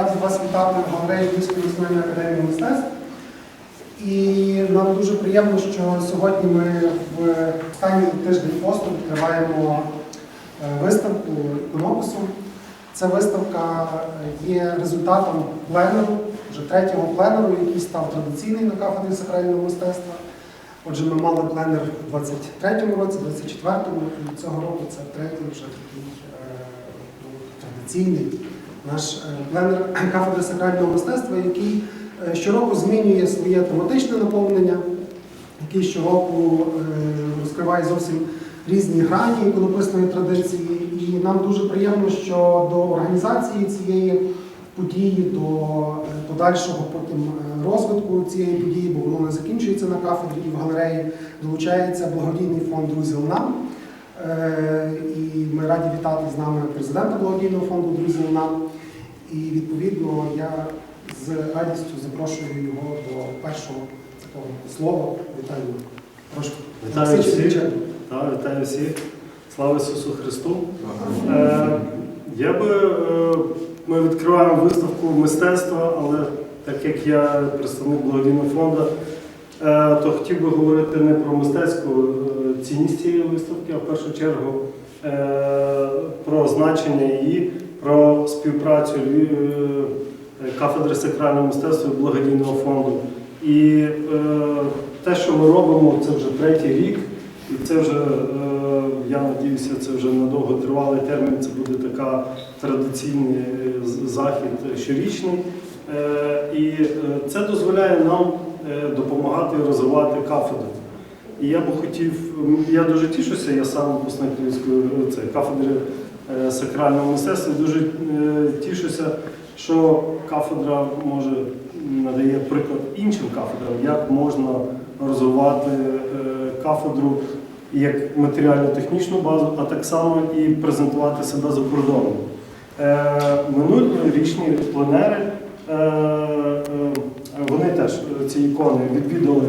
раді вас вітати в галереї Львівської національної академії мистецтв. І нам дуже приємно, що сьогодні ми в останній тиждень посту відкриваємо е, виставку іконопису. Ця виставка є результатом пленеру, вже третього пленеру, який став традиційний на кафедрі сакрального мистецтва. Отже, ми мали пленер у 23-му році, 24-му, і цього року це третій вже такий е, ну, традиційний наш е, пленер кафедри сакрального мистецтва, який е, щороку змінює своє тематичне наповнення, який щороку е, розкриває зовсім різні грані іконописної традиції. І нам дуже приємно, що до організації цієї події, до подальшого потім розвитку цієї події, бо воно не закінчується на кафедрі і в галереї, долучається благодійний фонд Друзі нам. Е, І ми раді вітати з нами президента благодійного фонду Друзі нам. І відповідно я з радістю запрошую його до першого такого слова. Вітаю. Прошу. Вітаю всіх. Так, вітаю всіх. Слава Ісусу Христу. Е, я би, е, ми відкриваємо виставку мистецтва, але так як я представник благодійного фонду, е, то хотів би говорити не про мистецьку цінність цієї виставки, а в першу чергу е, про значення її, про співпрацю е, кафедри сакрального мистецтва і благодійного фонду. І е, те, що ми робимо, це вже третій рік. І це вже, я надіюся, це вже надовго тривалий термін, це буде така традиційний захід щорічний. І це дозволяє нам допомагати розвивати кафедру. І я би хотів, я дуже тішуся, я сам випускник е, це, кафедри е, сакрального мистецтва, дуже е, тішуся, що кафедра може надає приклад іншим кафедрам, як можна розвивати кафедру як матеріально-технічну базу, а так само і презентувати себе за кордоном. Е, Минулорічні пленери, вони теж ці ікони відвідали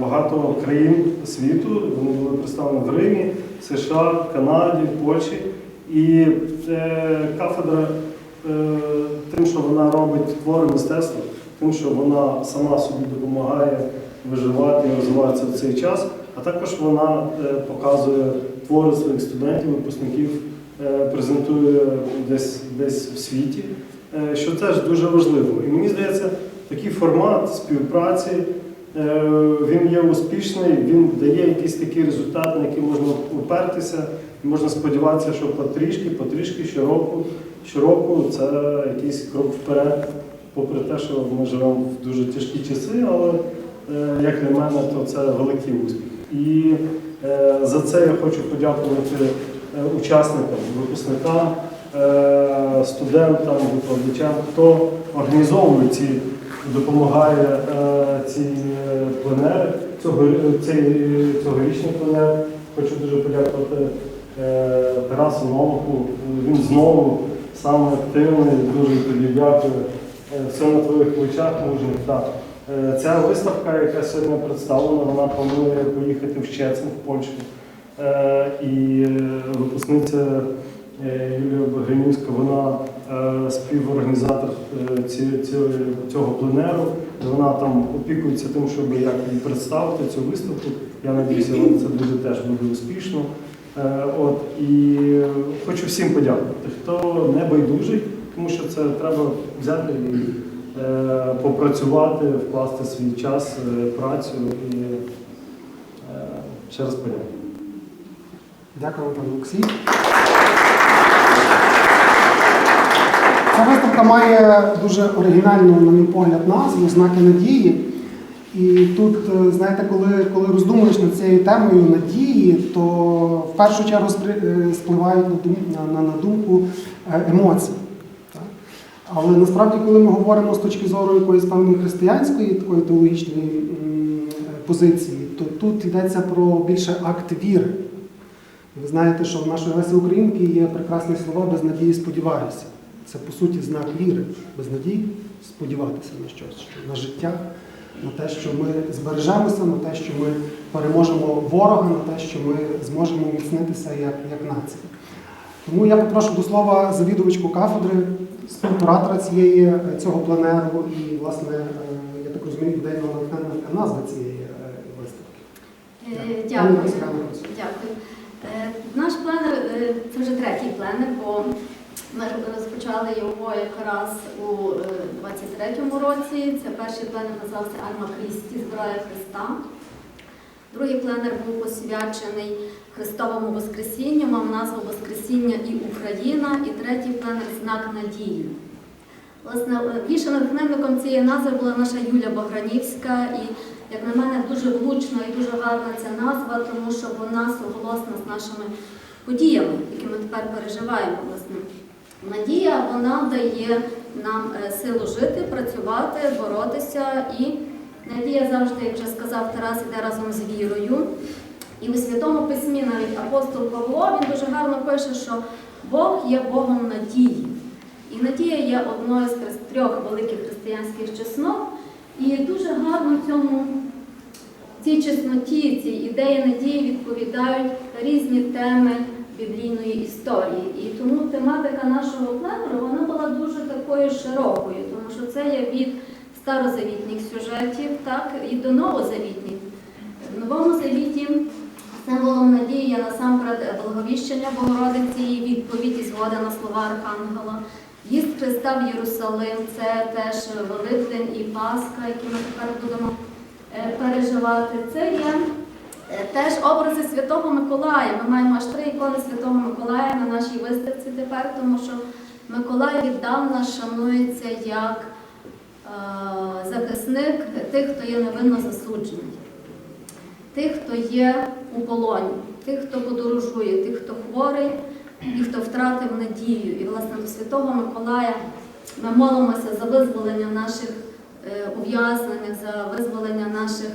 багато країн світу. Вони були представлені в Римі, США, Канаді, Польщі. І е, кафедра е, тим, що вона робить твори мистецтва, тим, що вона сама собі допомагає виживати і розвиватися в цей час, а також вона е, показує твори своїх студентів, випускників, е, презентує десь, десь в світі, е, що теж дуже важливо. І мені здається, такий формат співпраці. Е, Він є успішний, він дає якийсь такий результат, на який можна упертися, і можна сподіватися, що потрішки, потрішки щороку, щороку це якийсь крок вперед, попри те, що ми живемо в дуже тяжкі часи, але е, як для мене, то це великий успіх. І е, за це я хочу подякувати учасникам, випускникам, студентам, викладачам, хто організовує ці, допомагає е, ці е, пленери, цього, цей цьогорічний пленер. Хочу дуже подякувати е, Тарасу Новаку. Він знову саме активний, дуже тобі дякую. Е, Все на твоїх плечах мужніх. Е, Ця виставка, яка сьогодні представлена, вона планує поїхати в Щецин, в Польщу. Е, І е, випускниця е, Юлія Багринівська, вона е, співорганізатор е, ці- ці- цього пленеру. Вона там опікується тим, щоб як її представити цю виставку. Я надіюся, це буде теж буде успішно. Е, От і хочу всім подякувати, хто не байдужий, тому що це треба взяти і е, попрацювати, вкласти свій час, е, працю і е, ще раз подякую. Дякую, пане Олексій. Ця виставка має дуже оригінальну, на мій погляд, назву знаки надії. І тут, е, знаєте, коли, коли роздумуєш над цією темою надії, то в першу чергу е, спливають на, на, на, думку е, емоції. Так? Але насправді, коли ми говоримо з точки зору якоїсь певної християнської такої теологічної позиції, то тут йдеться про більше акт віри. Ви знаєте, що в нашої Лесі Українки є прекрасні слова без надії сподіваюся. Це по суті знак віри, без надії сподіватися на щось, що на життя, на те, що ми збережемося, на те, що ми переможемо ворога, на те, що ми зможемо міцнитися як, як нація. Тому я попрошу до слова завідувачку кафедри співкуратора цієї е, цього пленеру і, власне, е, я так розумію, буде натхненна назва цієї е, виставки. Дякую. Дякую. Е, Наш пленер це вже третій пленер, бо ми розпочали його якраз у е, 23-му році. Це перший пленер називався Альма Крісті, збирає Христа. Другий пленер був посвячений Христовому Воскресінню, мав назву Воскресіння і Україна. І третій пленер Знак надії. Власне, е, більше натхненником цієї назви була наша Юля Багранівська, і, як на мене, дуже влучна і дуже гарна ця назва, тому що вона суголосна з нашими подіями, які ми тепер переживаємо. Власне. Надія вона дає нам е, силу жити, працювати, боротися. І надія завжди, як вже сказав Тарас, іде разом з вірою. І у Святому Письмі навіть апостол Павло він дуже гарно пише, що Бог є Богом надії. І надія є одною з трьох великих християнських чеснот. І дуже гарно в цьому цій чесноті, цій ідеї надії відповідають різні теми біблійної історії. І тому тематика нашого пленеру вона була дуже такою широкою, тому що це є від старозавітніх сюжетів, так і до новозавітніх. В Новому Завіті символом надії є насамперед благовіщення Богородиці і відповідь і згода на слова Архангела. В'їзд Христа в Єрусалим це теж Великдень і Пасха, які ми тепер будемо е, переживати. Це є теж образи Святого Миколая. Ми маємо аж три ікони Святого Миколая на нашій виставці тепер, тому що Миколай віддавна шанується як е, захисник тих, хто є невинно засуджений, тих, хто є у полоні, тих, хто подорожує, тих, хто хворий і хто втратив надію. І, власне, до Святого Миколая ми молимося за визволення наших е, ув'язнених, за визволення наших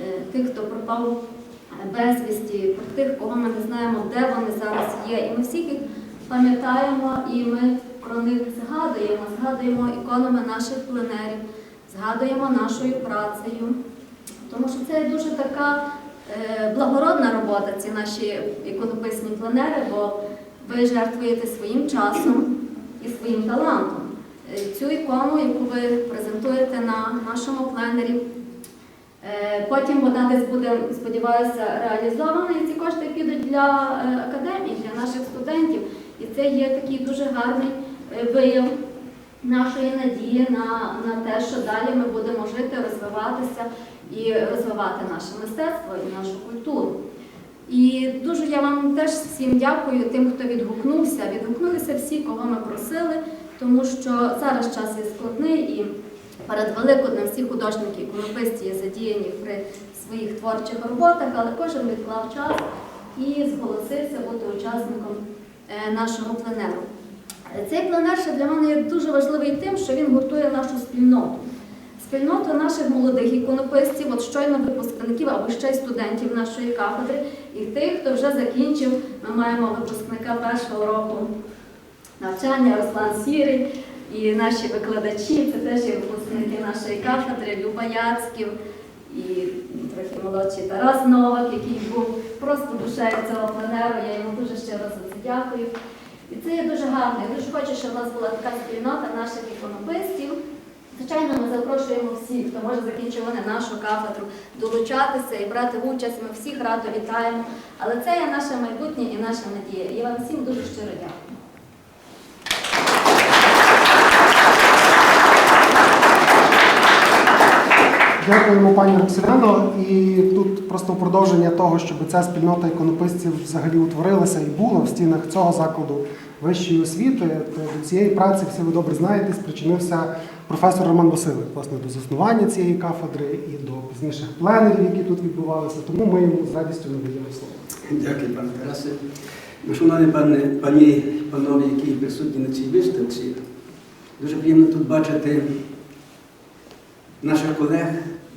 е, тих, хто пропав е, безвісті, про тих, кого ми не знаємо, де вони зараз є. І ми всіх їх пам'ятаємо і ми про них згадуємо, згадуємо іконами наших пленерів, згадуємо нашою працею. Тому що це дуже така е, благородна робота, ці наші іконописні пленери, бо ви жертвуєте своїм часом і своїм талантом. Е, Цю ікону, яку ви презентуєте на нашому пленері, потім вона десь буде, сподіваюся, реалізована, і ці кошти підуть для е, академії, для наших студентів. І це є такий дуже гарний е, вияв нашої надії на, на те, що далі ми будемо жити, розвиватися і розвивати наше мистецтво і нашу культуру. І дуже я вам теж всім дякую тим, хто відгукнувся. Відгукнулися всі, кого ми просили, тому що зараз час є складний і перед Великоднем всі художники, іконописці є задіяні при своїх творчих роботах, але кожен відклав час і зголосився бути учасником е, нашого пленеру. Цей пленер ще для мене є дуже важливий тим, що він гуртує нашу спільноту. Спільноту наших молодих іконописців, от щойно випускників або ще й студентів нашої кафедри, і тих, хто вже закінчив, ми маємо випускника першого року навчання Руслан Сірий і наші викладачі, це теж є випускники нашої кафедри, Люба Яцьків і трохи молодший Тарас Новак, який був просто душею цього пленеру. Я йому дуже за це дякую. І це є дуже гарно. Я дуже хочу, щоб у нас була така спільнота наших іконописців. Звичайно, ми запрошуємо всіх, хто може закінчувати нашу кафедру, долучатися і брати участь. Ми всіх радо вітаємо. Але це є наше майбутнє і наша надія. Я вам всім дуже щиро дякую. Дякуємо, пані Роксиляно. І тут просто продовження того, щоб ця спільнота іконописців взагалі утворилася і була в стінах цього закладу вищої освіти, то до цієї праці, всі ви добре знаєте, спричинився професор Роман Васильович, власне, до заснування цієї кафедри і до пізніших пленерів, які тут відбувалися. Тому ми йому з радістю надаємо слово. Дякую, пане Тарасе. Ну, Шановні пане, пані, панове, які присутні на цій виставці, дуже приємно тут бачити наших колег,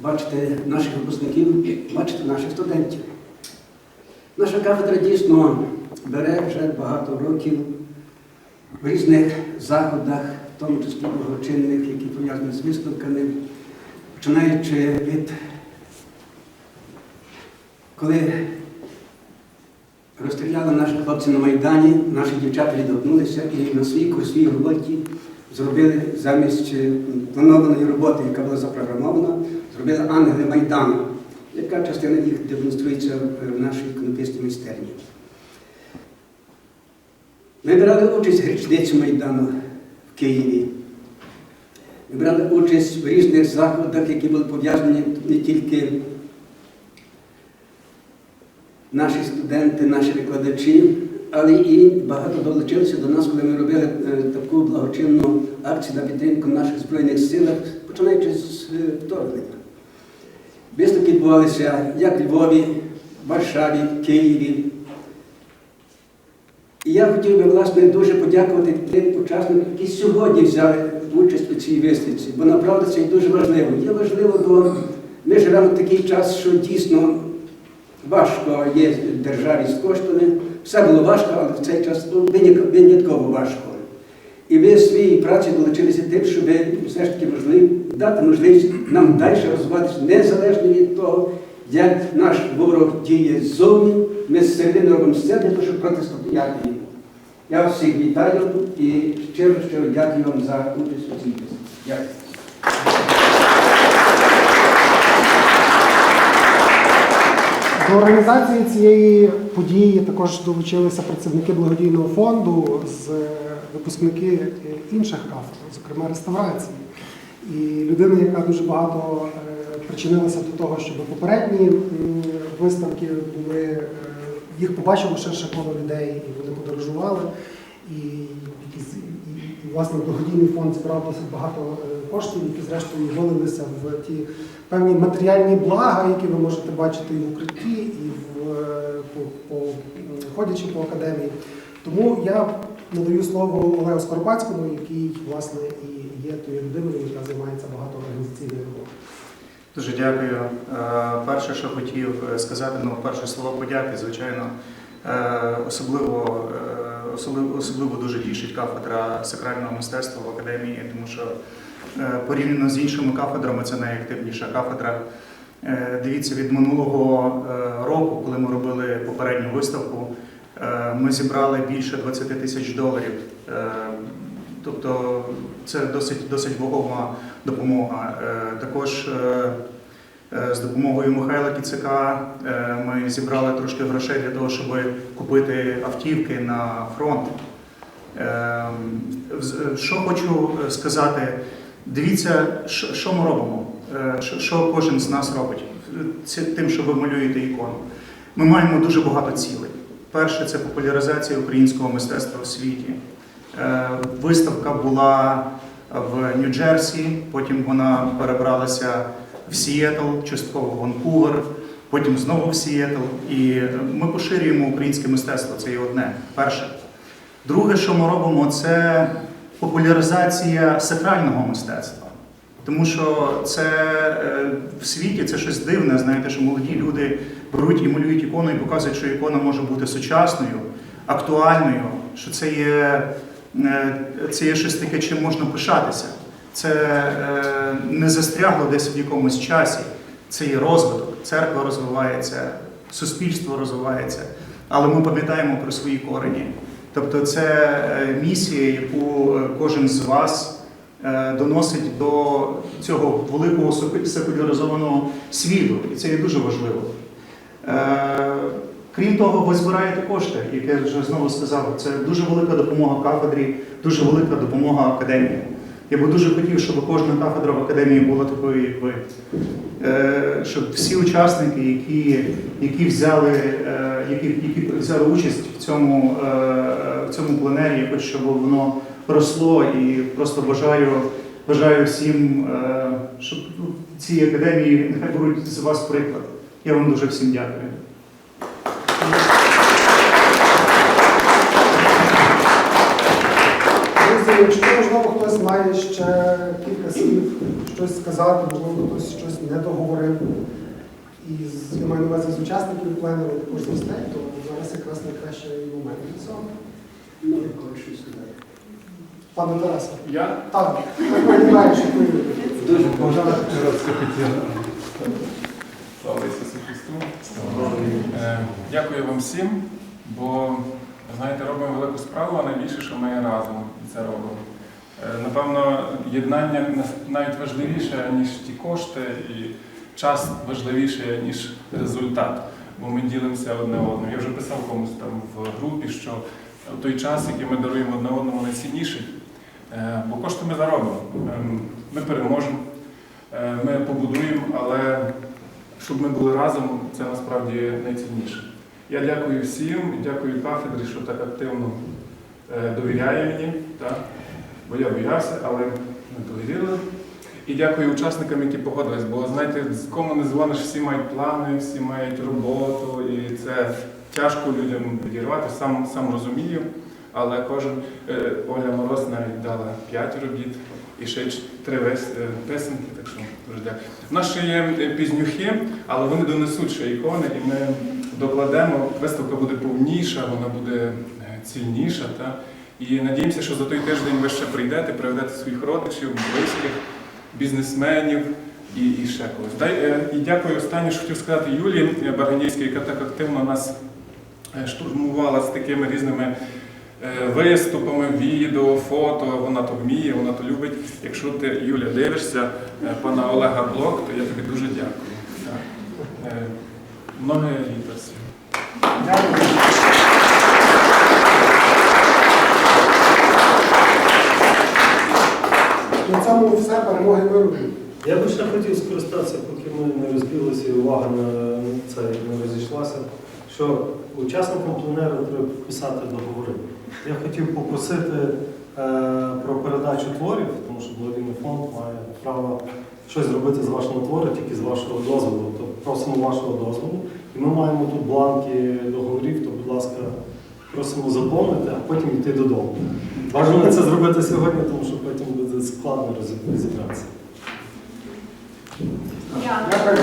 бачити наших випускників, бачити наших студентів. Наша кафедра дійсно бере вже багато років в різних заходах, в тому числі благочинних, які пов'язані з виставками, починаючи від коли Розстріляли наших хлопців на Майдані, наші дівчата відгукнулися і на своїй курсовій роботі зробили замість е, планованої роботи, яка була запрограмована, зробили ангели Майдану, яка частина їх демонструється в нашій іконописній майстерні. Ми брали участь в річниці Майдану в Києві. Ми брали участь в різних заходах, які були пов'язані не тільки наші студенти, наші викладачі, але і багато долучилися до нас, коли ми робили е, таку благочинну акцію на підтримку наших Збройних сил, починаючи з е, вторгнення. Виставки відбувалися як в Львові, Варшаві, Києві. І я хотів би, власне, дуже подякувати тим учасникам, які сьогодні взяли участь у цій виставці, бо направду це дуже важливо. Є важливо, бо ми живемо в такий час, що дійсно важко є державі з коштами. Все було важко, але в цей час ну, винятково- важко. І ви в своїй праці долучилися тим, щоб все ж таки можливо дати можливість нам далі розвиватися незалежно від того, як наш ворог діє ззовні. Ми зсередини робимо все для того, щоб протистояти йому. Я всіх вітаю і щиро щиро дякую вам за участь у цій. Дякую. До організації цієї події також долучилися працівники благодійного фонду з випускники інших кафедр, зокрема реставрації. І людина, яка дуже багато е, причинилася до того, щоб попередні виставки були, е, їх побачило ширше коло людей, і вони подорожували. І, і, і, власне благодійний фонд збирав досить багато е, коштів, які зрештою вилилися в ті певні матеріальні блага, які ви можете бачити і в укритті, і в, е, по, по, ходячи по академії. Тому я надаю слово Олегу Скоропадському, який власне і є тою людиною, яка займається багато організаційною роботою. Дуже дякую. Е, Перше, що хотів сказати, ну, перше слово подяки, звичайно, особливо, особливо, особливо дуже тішить кафедра сакрального мистецтва в академії, тому що е, порівняно з іншими кафедрами це найактивніша кафедра. Е, Дивіться, від минулого е, року, коли ми робили попередню виставку, ми зібрали більше 20 тисяч доларів. Тобто це досить, досить вагома допомога. Також з допомогою Михайла Кіцика е, ми зібрали трошки грошей для того, щоб купити автівки на фронт. Е, Що хочу сказати, дивіться, що ми робимо, Е, що- кожен з нас робить тим, що ви малюєте ікону. Ми маємо дуже багато цілей. Перше це популяризація українського мистецтва у світі. Е, Виставка була в Нью-Джерсі, потім вона перебралася в Сіетл, частково в Ванкувер, потім знову в Сіетл. І ми поширюємо українське мистецтво. Це є одне. Перше. Друге, що ми робимо, це популяризація сакрального мистецтва. Тому що це е, в світі це щось дивне, знаєте, що молоді люди беруть і малюють ікону і показують, що ікона може бути сучасною, актуальною, що це є, е, це є щось таке, чим можна пишатися. Це е, не застрягло десь в якомусь часі. Це є розвиток, церква розвивається, суспільство розвивається, але ми пам'ятаємо про свої корені. Тобто це е, місія, яку е, кожен з вас доносить до цього великого секу- секуляризованого світу, і це є дуже важливо. Крім того, ви збираєте кошти, як я вже знову сказав, це дуже велика допомога кафедрі, дуже велика допомога академії. Я би дуже хотів, щоб кожна кафедра в академії була такою, як ви. Е, Щоб всі учасники, які, які, взяли, е, які, які взяли участь в цьому, е, в цьому пленері, я хочу, щоб воно росло і просто бажаю, бажаю всім, щоб ці академії нехай беруть з вас приклад. Я вам дуже всім дякую. Має ще кілька слів, щось сказати, можливо, хтось щось не договорив. І з- я маю на увазі з учасників пленеру, також з гостей, то зараз якраз найкращий момент для цього. Ну, я хочу щось сказати. Пане Тарасе. Я Так, так виглядає, що ви. Дуже коротко хотів. Слава Ісусу Христу. Е, Дякую вам всім, бо знаєте, робимо велику справу, а найбільше, що ми разом це робимо. Е, Напевно, єднання навіть важливіше, ніж ті кошти, і час важливіше, ніж результат. Бо ми ділимося одне одним. Я вже писав комусь там в групі, що той час, який ми даруємо одне одному, найцінніший. Е, Бо кошти ми заробимо. Ем, Ми переможемо, е, ми побудуємо, але щоб ми були разом, це насправді найцінніше. Я дякую всім, дякую кафедрі, що так активно довіряє мені. Бо я боявся, але ми довірили. І дякую учасникам, які погодились. Бо знаєте, з кому не дзвониш, всі мають плани, всі мають роботу, і це тяжко людям підірвати, сам, сам розумію. Але кожен е, Оля Мороз навіть дала 5 робіт і ще три вес- е, писанки, так що дуже дякую. У нас ще є е, пізнюхи, але вони донесуть ще ікони, і ми докладемо. Виставка буде повніша, вона буде цільніша. Та? І надіємося, що за той тиждень ви ще прийдете, приведете своїх родичів, близьких, бізнесменів і, і ще когось. Дай, е, і дякую останнє, що хотів сказати Юлії е, Барганівській, яка так активно нас е, штурмувала з такими різними е, виступами, відео, фото. Вона то вміє, вона то любить. Якщо ти, Юля, дивишся пана Олега Блок, то я тобі дуже дякую. Много літа. Дякую. На цьому все, перемоги миру. Я би ще хотів скористатися, поки ми не розбілися і увага на це не розійшлася, що учасникам пленеру треба підписати договори. Я хотів попросити е, про передачу творів, тому що благодійний фонд має право щось зробити з вашого твору, тільки з вашого дозволу. То просимо вашого дозволу. І ми маємо тут бланки договорів, то, будь ласка, просимо заповнити, а потім йти додому. Бажано це зробити сьогодні, тому що потім буде складно розібратися. Дякую. Дякую.